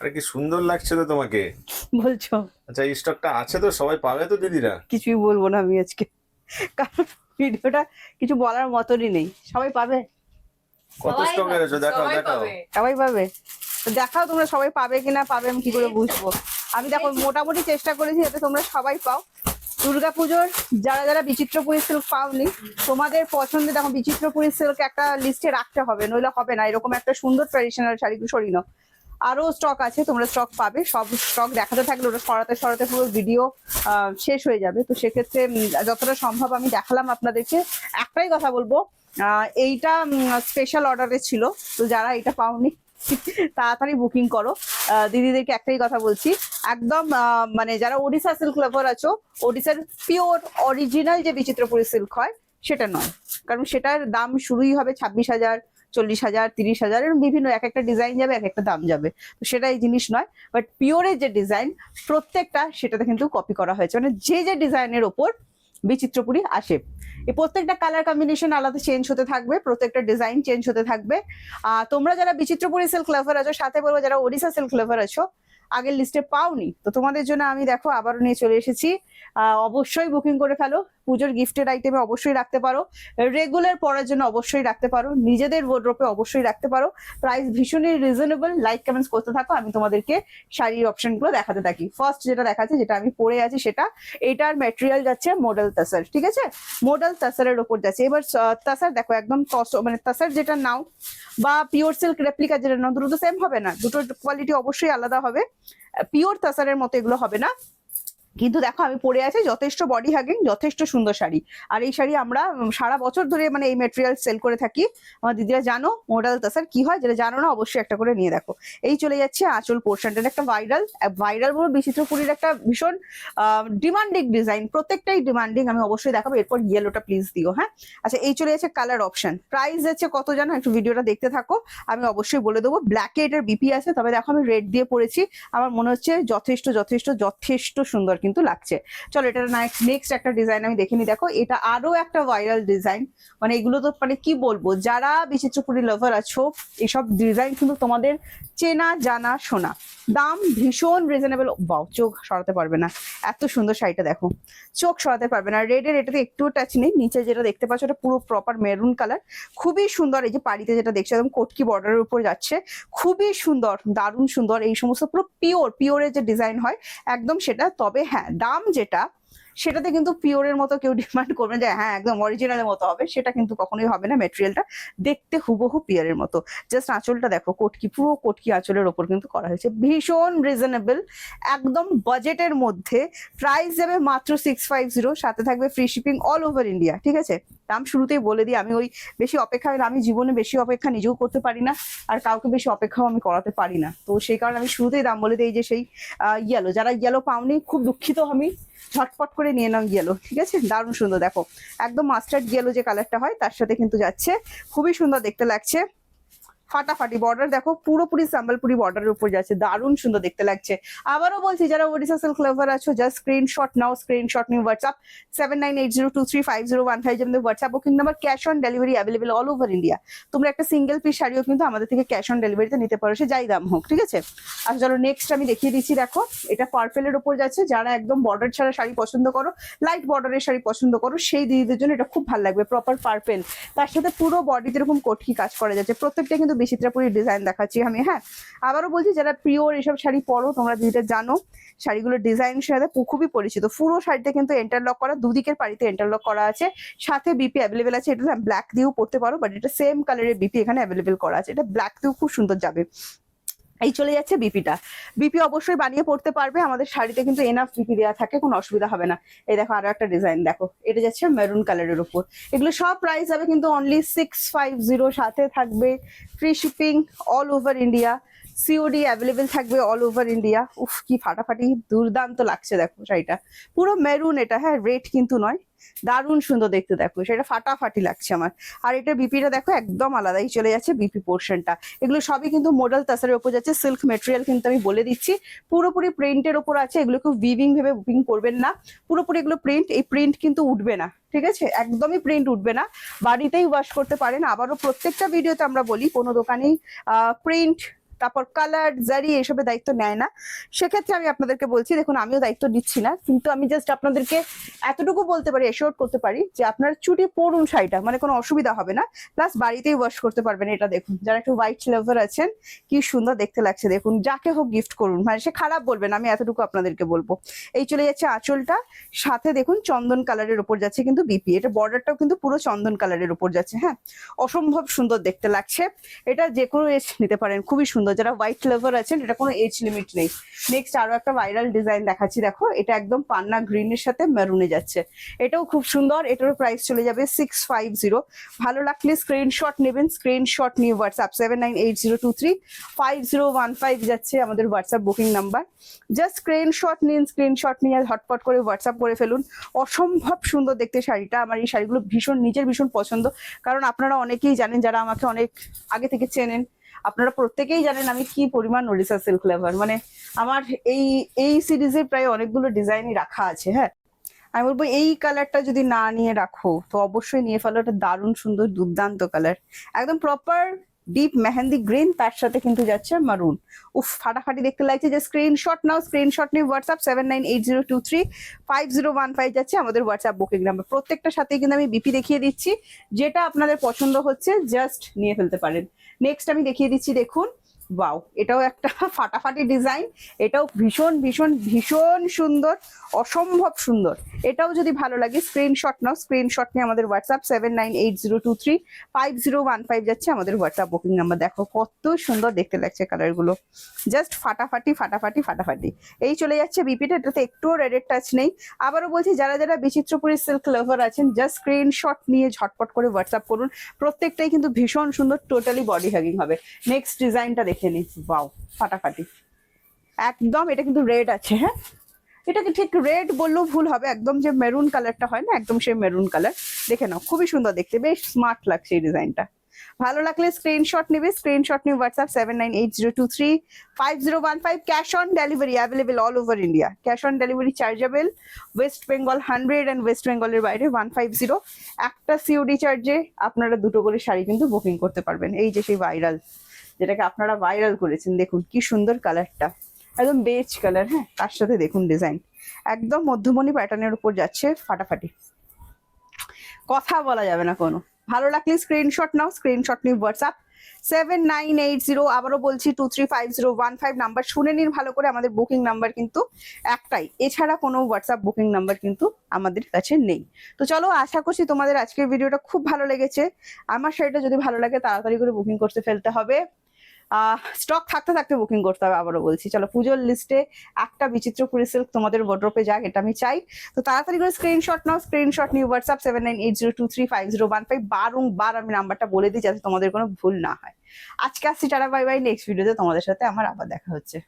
আরে কি সুন্দর লাগছে তো তোমাকে। বলছো? আচ্ছা এই স্টকটা আছে তো? সবাই পাবে তো দিদিরা? কিছুই বলব না আমি আজকে। কারণ ভিডিওটা কিছু বলার মতনই নেই। সবাই পাবে? কত স্টক এনেছো? দেখাও দেখাও। সবাই পাবে? তো দেখাও তোমরা সবাই পাবে কিনা পাবে আমি কি করে বুঝব? আমি দেখো মোটামুটি চেষ্টা করেছি যাতে তোমরা সবাই পাও। দুর্গাপুজোর যারা যারা বিচিত্রপুরী সিল্ক পাওনি তোমাদের পছন্দের দেখো বিচিত্রপুরী সিল্ক একটা লিস্টে রাখতে হবে নইলে হবে না। এরকম একটা সুন্দর ট্র্যাডিশনাল শাড়ি সরি না আরও স্টক আছে, তোমরা স্টক পাবে। সব স্টক দেখাতে থাকলে ওটা সরাতে সরাতে পুরো ভিডিও শেষ হয়ে যাবে। তো সেক্ষেত্রে যতটা সম্ভব আমি দেখালাম আপনাদেরকে। একটাই কথা বলব এইটা স্পেশাল অর্ডারে ছিল। তো যারা এটা পাওনি, তাড়াতাড়ি বুকিং করো। দিদিদেরকে একটাই কথা বলছি, একদম মানে যারা ওড়িশা সিল্ক লাভার আছো ওড়িশার পিওর অরিজিনাল যে বিচিত্রপুরী সিল্ক হয়, সেটা নয়। কারণ সেটার দাম শুরুই হবে ছাব্বিশ হাজার চল্লিশ হাজার, তিরিশ হাজার এরকম বিভিন্ন এক একটা ডিজাইন যাবে, এক একটা দাম যাবে। তো সেটা এই জিনিস নয় বাট পিওরের যে ডিজাইন প্রত্যেকটা সেটাতে কিন্তু কপি করা হয়েছে। মানে যে যে ডিজাইনের ওপর বিচিত্রপুরি আসে। এই প্রত্যেকটা কালার কম্বিনেশন আলাদা চেঞ্জ হতে থাকবে, প্রত্যেকটা ডিজাইন চেঞ্জ হতে থাকবে। তোমরা যারা বিচিত্রপুরী সিল্ক লাভার আছো, সাথে বলব, যারা ওড়িশা সিল্ক লাভার আছো, আগের লিস্টে পাওনি। তো তোমাদের জন্য আমি দেখো, আবারও নিয়ে চলে এসেছি। অবশ্যই বুকিং করে ফেলো। পুজোর গিফটের আইটেমে অবশ্যই রাখতে পারো। রেগুলার পরার জন্য অবশ্যই রাখতে পারো। নিজেদের ওয়ার্ড্রোপে অবশ্যই রাখতে পারো। প্রাইস ভীষণই রিজনেবল লাইক কমেন্টস করতে থাকো। আমি তোমাদেরকে শাড়ির অপশনগুলো দেখাতে থাকি। ফার্স্ট যেটা দেখাচ্ছে, যেটা আমি পরে আছি, সেটা এটার ম্যাটেরিয়াল যাচ্ছে মডেল তাসার ঠিক আছে? মডেল তাসারের ওপর যাচ্ছে। এবার তাসার দেখো, একদম মানে তাসার যেটা নাও, বা পিওর সিল্ক রেপ্লিকা যেটা নাও, দুটো তো সেম হবে না। দুটোর কোয়ালিটি অবশ্যই আলাদা হবে। পিওর তাসারের মতো এগুলো হবে না। কিন্তু দেখো আমি পরে আছি যথেষ্ট বডি হাগিং যথেষ্ট সুন্দর শাড়ি। আর এই শাড়ি আমরা সারা বছর ধরে মানে এই মেটেরিয়াল সেল করে থাকি। আমার দিদিরা জানো মোডাল তাসার কি হয়? যেটা জানো না, অবশ্যই একটা করে নিয়ে দেখো। এই চলে যাচ্ছে আঁচল পোর্শনটা একটা ভাইরাল ভাইরাল বলে বিচিত্রপুরীর একটা ভীষণ ডিমান্ডিং ডিজাইন প্রত্যেকটাই ডিমান্ডিং আমি অবশ্যই দেখাবো। এরপর ইয়েলোটা প্লিজ দিও হ্যাঁ? আচ্ছা এই চলে যাচ্ছে কালার অপশন প্রাইস যাচ্ছে কত জানো? একটু ভিডিওটা দেখতে থাকো। আমি অবশ্যই বলে দেবো ব্ল্যাকে এটার বিপি আছে, তবে দেখো আমি রেড দিয়ে পরেছি আমার মনে হচ্ছে যথেষ্ট যথেষ্ট যথেষ্ট সুন্দর। কিন্তু লাগছে। চলো এটা নেক্সট একটা ডিজাইন আমি দেখে নি দেখো, এটা আরও একটা ভাইরাল ডিজাইন মানে এগুলো তো মানে কি বলব, যারা বিচিত্রপুরী লাভার আছো এইসব ডিজাইন কিন্তু তোমাদের চেনা, জানা, শোনা। দাম ভীষণ রিজনেবল বাও চোখ সরাতে পারবে না। এত সুন্দর শাড়িটা দেখো। চোখ সরাতে পারবে না। রেডের এটাতে একটুও টাচ নেই। নিচে যেটা দেখতে পাচ্ছ এটা পুরো প্রপার মেরুন কালার খুবই সুন্দর, এই যে পাড়িতে যেটা দেখছ, একদম কোটকি বর্ডারের উপর যাচ্ছে। খুবই সুন্দর, দারুণ সুন্দর। এই সমস্ত পুরো পিওর পিওরের যে ডিজাইন হয়, একদম সেটা। তবে হ্যাঁ দাম যেটা, সেটাতে কিন্তু পিওরের মতো কেউ ডিমান্ড করবে যে হ্যাঁ একদম অরিজিনালের মতো হবে, সেটা কিন্তু কখনোই হবে না মেটেরিয়ালটা দেখতে হুবহু পিওরের মতো। জাস্ট আঁচলটা দেখো, কোটকি, পুরো কোটকি আঁচলের ওপর কিন্তু করা হয়েছে। ভীষণ রিজনেবল একদম বাজেটের মধ্যে প্রাইস যাবে মাত্র সিক্স ফাইভ জিরো সাথে থাকবে free shipping all over India ঠিক আছে? দাম শুরুতেই বলে দিই, আমি ওই বেশি অপেক্ষা আমি জীবনে বেশি অপেক্ষা নিজেও করতে পারি না আর কাউকে বেশি অপেক্ষাও আমি করাতে পারি না। তো সেই কারণে আমি শুরুতেই দাম বলে দিই যে সেই ইয়েলো যারা ইয়েলো পাওনি, খুব দুঃখিত আমি। ঝটপট করে নিয়ে নাও গেলো ঠিক আছে? দারুণ সুন্দর, দেখো, একদম মাস্টার্ড গেলো যে কালারটা হয়, তার সাথে কিন্তু যাচ্ছে, খুবই সুন্দর দেখতে লাগছে। ফাটাফাটি বর্ডার দেখো পুরোপুরি সাম্বলপুরি বর্ডারের উপর যাচ্ছে, দারুণ সুন্দর দেখতে লাগছে। আবারও বলছি, যারা ওড়িশা সিল্ক লাভার আছো জাস্ট স্ক্রিনশট নাও screenshot new WhatsApp seven nine eight zero two three five zero one five যেমন WhatsApp booking number cash on delivery available all over India তোমরা একটা সিঙ্গেল পিস শাড়িও কিন্তু আমাদের থেকে ক্যাশ অন ডেলিভারিতে নিতে পারো, সে যাই দাম হোক, ঠিক আছে? আর চলো নেক্সট আমি দেখিয়ে দিচ্ছি, দেখো, এটা পার্পেলের উপর যাচ্ছে, যারা একদম বর্ডার ছাড়া শাড়ি পছন্দ করো লাইট বর্ডারের শাড়ি পছন্দ করো, সেই দিদিদের জন্য এটা খুব ভালো লাগবে প্রপার পার্পেল তার সাথে পুরো বডিতে এরকম কটকি কাজ করা যাচ্ছে, প্রত্যেকটা কিন্তু বিচিত্রাপুরীর ডিজাইন দেখাচ্ছি আমি হ্যাঁ? আবারও বলছি, যারা পিওর এসব শাড়ি পরো, তোমরা যেটা জানো, শাড়িগুলোর ডিজাইন সাথে খুবই পরিচিত। পুরো শাড়িতে কিন্তু এন্টারলক করা, দুদিকের পাড়িতে এন্টারলক করা আছে। সাথে বিপি অ্যাভেলেবেল আছে, এটা ব্ল্যাক দিয়েও পড়তে পারো বাট এটা সেম কালারের বিপি এখানে অ্যাভেলেবেল করা আছে। এটা ব্ল্যাক দিয়েও খুব সুন্দর যাবে। এই চলে যাচ্ছে বিপিটা। বিপি অবশ্যই বানিয়ে পড়তে পারবে, আমাদের শাড়িতে কিন্তু এনাফ বিপি দেওয়া থাকে, কোনো অসুবিধা হবে না। এই দেখো, আরও একটা ডিজাইন দেখো, এটা যাচ্ছে মেরুন কালারের উপর। এগুলো সব প্রাইস যাবে কিন্তু অনলি সিক্স ফাইভ জিরো সাথে থাকবে free shipping all over India COD available থাকবে অল ওভার ইন্ডিয়া উফ, কি ফাটাফাটি, দুর্দান্ত লাগছে দেখো শাড়িটা। পুরো মেরুন এটা হ্যাঁ রেড কিন্তু নয়। দারুণ সুন্দর দেখতে দেখো, সেটা ফাটাফাটি লাগছে আমার। আর এটা বিপিটা দেখো একদম আলাদাই চলে যাচ্ছে বিপি পোর্শনটা। এগুলো সবই কিন্তু মডেল তাসারের উপর যাচ্ছে সিল্ক মেটেরিয়াল কিন্তু আমি বলে দিচ্ছি। পুরোপুরি প্রিন্টের উপর আছে, এগুলো কেউ উইভিং ভেবে বুকিং করবেন না। পুরোপুরি এগুলো প্রিন্ট এই প্রিন্ট কিন্তু উঠবে না, ঠিক আছে? একদমই প্রিন্ট উঠবে না। বাড়িতেই ওয়াশ করতে পারেন, আবারও প্রত্যেকটা ভিডিওতে আমরা বলি, কোনো দোকানেই প্রিন্ট তারপর কালার জারি এসবের দায়িত্ব নেয় না। সেক্ষেত্রে আমি আপনাদেরকে বলছি, দেখুন, আমিও দায়িত্ব দিচ্ছি না, কিন্তু আমি জাস্ট আপনাদেরকে এতটুকু বলতে পারি এশোর করতে পারি যে আপনার চুটি পরুন শাড়িটা মানে কোনো অসুবিধা হবে না। প্লাস বাড়িতেই ওয়াশ করতে পারবেন এটা দেখুন। যারা একটু হোয়াইট ফ্লেভার আছেন, কি সুন্দর দেখতে লাগছে, দেখুন, যাকে হোক গিফট করুন। মানে সে খারাপ বলবেন আমি এতটুকু আপনাদেরকে বলব। এই চলে যাচ্ছে আঁচলটা। সাথে দেখুন, চন্দন কালারের উপর যাচ্ছে কিন্তু বিপি এটা বর্ডারটাও কিন্তু পুরো চন্দন কালারের উপর যাচ্ছে হ্যাঁ? অসম্ভব সুন্দর দেখতে লাগছে। এটা যে কোনো নিতে পারেন, খুবই সুন্দর যারা হোয়াইট ফ্লেভার আছেন, এটা কোনো এজ লিমিট নেই। নেক্সট আরও একটা ভাইরাল ডিজাইন দেখাচ্ছি, দেখো, এটা একদম পান্না গ্রিনের সাথে মেরুনে যাচ্ছে। এটাও খুব সুন্দর, এটারও প্রাইস চলে যাবে সিক্স ফাইভ জিরো ভালো লাগলে স্ক্রিনশট নেবেন স্ক্রিনশট নিয়ে WhatsApp seven nine eight zero two three five zero one five যাচ্ছে আমাদের WhatsApp booking number just screenshot নিন স্ক্রিনশট নিয়ে হটপট করে হোয়াটসঅ্যাপ করে ফেলুন। অসম্ভব সুন্দর দেখতে শাড়িটা, আমার এই শাড়িগুলো ভীষণ, নিজের ভীষণ পছন্দ। কারণ আপনারা অনেকেই জানেন, যারা আমাকে অনেক আগে থেকে চেনেন আপনারা প্রত্যেকেই জানেন আমি কি পরিমাণ ওড়িশা সিল্ক লেভার মানে আমার এই এই সিরিজের প্রায় অনেকগুলো ডিজাইনই রাখা আছে হ্যাঁ? আমি বলব এই কালারটা যদি না নিয়ে রাখো, তো অবশ্যই নিয়ে ফেলো এটা দারুণ সুন্দর, দুর্দান্ত কালার একদম প্রপার ডিপ মেহেন্দি গ্রিন তার সাথে কিন্তু যাচ্ছে মারুন উফ, ফাটাফাটি দেখতে লাগছে যে স্ক্রিনশট নাও স্ক্রিনশট নিয়ে WhatsApp seven nine eight zero two three five zero one five যাচ্ছে আমাদের হোয়াটসঅ্যাপ বুকিং নাম্বার প্রত্যেকটা সাথে কিন্তু আমি বিপি দেখিয়ে দিচ্ছি, যেটা আপনাদের পছন্দ হচ্ছে জাস্ট নিয়ে ফেলতে পারেন। নেক্সট আমি দেখিয়ে দিচ্ছি, দেখুন ওয়াও এটাও একটা ফাটাফাটি ডিজাইন এটাও ভীষণ ভীষণ ভীষণ সুন্দর, অসম্ভব সুন্দর। এটাও যদি ভালো লাগে স্ক্রিনশট নাও স্ক্রিনশট নিয়ে আমাদের WhatsApp seven nine eight zero two three five zero one five যাচ্ছে আমাদের হোয়াটসঅ্যাপ বুকিং নাম্বার দেখো কত সুন্দর দেখতে লাগছে কালারগুলো জাস্ট ফাটাফাটি ফাটাফাটি ফাটাফাটি। এই চলে যাচ্ছে বিপিটা এটাতে একটুও রেডের টাচ নেই। আবারও বলছি, যারা যারা বিচিত্রপুরী সিল্ক লাভার আছেন জাস্ট স্ক্রিনশট নিয়ে ঝটপট করে হোয়াটসঅ্যাপ করুন। প্রত্যেকটাই কিন্তু ভীষণ সুন্দর টোটালি বডি হ্যাগিং হবে। নেক্সট ডিজাইনটা দেখে নিই বাও ফাটাফাটি। একদম, এটা কিন্তু রেড আছে হ্যাঁ? এটাকে ঠিক রেড বললেও ভুল হবে, একদম যে মেরুন কালারটা হয় না, একদম সেই মেরুন কালার দেখে নাও, খুবই সুন্দর দেখতে, বেশ স্মার্ট লাগছে এই ডিজাইনটা ভালো লাগলে স্ক্রিনশট নিবে স্ক্রিনশট নিয়ে WhatsApp seven nine eight zero two three five zero one five cash on delivery available all over India cash on delivery chargeable West Bengal hundred and West বেঙ্গলের বাইরে ওয়ান ফাইভ জিরো একটা COD চার্জে আপনারা দুটো করে শাড়ি কিন্তু booking করতে পারবেন। এই যে সেই ভাইরাল যেটাকে আপনারা ভাইরাল করেছেন, দেখুন কি সুন্দর কালারটা একদম বেজ কালার হ্যাঁ? তার সাথে দেখুন ডিজাইন একদম মধ্যমণি প্যাটার্নের উপর যাচ্ছে ফাটাফাটি। কথা বলা যাবে না কোনো। ভালো লাগলে স্ক্রিনশট নাও স্ক্রিনশট নিয়ে WhatsApp seven nine eight zero আবারও বলছি two three five zero one five number শুনে নিন ভালো করে, আমাদের বুকিং নাম্বার কিন্তু একটাই। এছাড়া কোনো হোয়াটসঅ্যাপ বুকিং নাম্বার কিন্তু আমাদের কাছে নেই। তো চলো, আশা করছি তোমাদের আজকের ভিডিওটা খুব ভালো লেগেছে। আমার শাড়িটা যদি ভালো লাগে, তাড়াতাড়ি করে বুকিং করতে ফেলতে হবে। স্টক থাকতে থাকতে বুকিং করতে হবে আবারও বলছি। চলো পুজোর লিস্টে একটা বিচিত্র পুরী সিল্ক তোমাদের বড্রোপে যাক, এটা আমি চাই। তো তাড়াতাড়ি করে স্ক্রিনশট নাও screenshot new WhatsApp seven nine eight zero two three five zero one five বারংবার আমি নাম্বারটা বলে দিই যাতে তোমাদের কোনো ভুল না হয়। আজকে আসছি টাটা বাই বাই নেক্সট ভিডিওতে তোমাদের সাথে আমার আবার দেখা হচ্ছে।